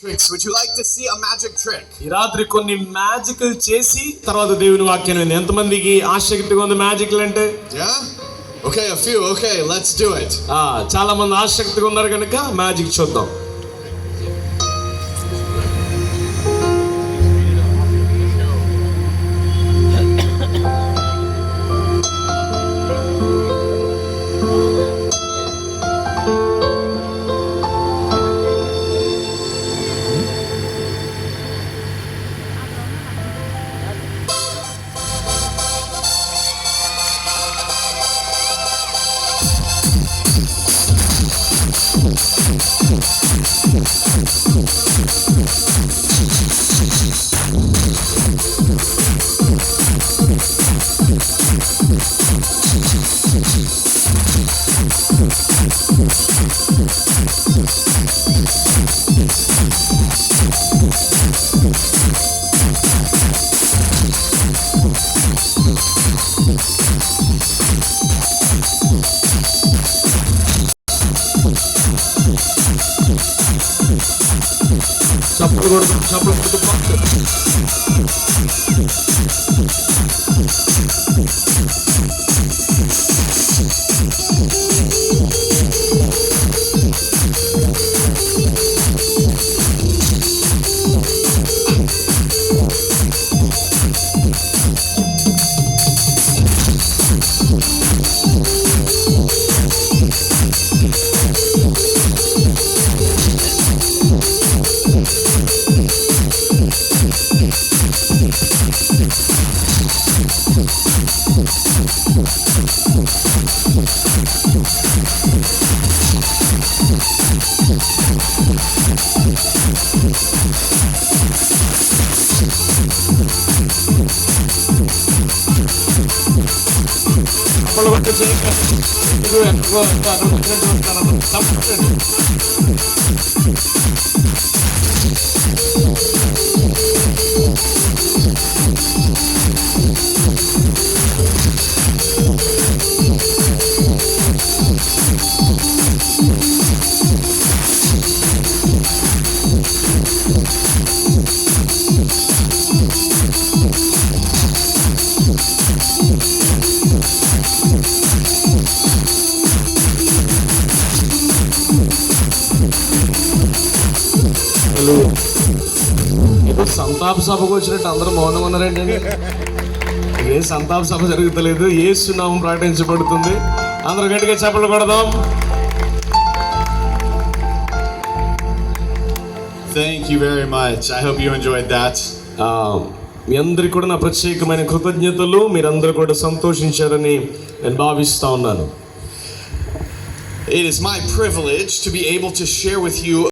Tricks. Would you like to see a magic trick? ఈ రాత్రి కొన్ని మ్యాజికల్ చేసి తర్వాత దేవుని వాక్యం వింది ఎంతమందికి ఆసక్తిగా ఉంది మ్యాజిక్లు అంటే Yeah? Okay, a few. Okay, let's do it. ఆ, చాలా మంది ఆసక్తిగా ఉన్నారు కనుక మ్యాజిక్ చూద్దాం చప్పుడు కొడుతూ చప్పుడు కొడుతూ చప్పుడు కొట్టి చేయక. ఇదిగో ఎక్కడికో అక్కడ హలో. ఏదో సంతాప సభకు వచ్చినట్టు అందరూ మౌనంగా ఉన్నారండి ఏ సంతాప సభ జరుగుతలేదు ఏ సునామం ప్రకటించబడుతుంది అందరూ గట్టిగా చెప్పలు కొడదాం Thank you very much. I hope you enjoyed that. ఆ, మీ అందరికి కూడా నా ప్రత్యేకమైన కృతజ్ఞతలు మీరందరూ కూడా సంతోషించారని నేను భావిస్తా ఉన్నాను It is my privilege to be able to share with you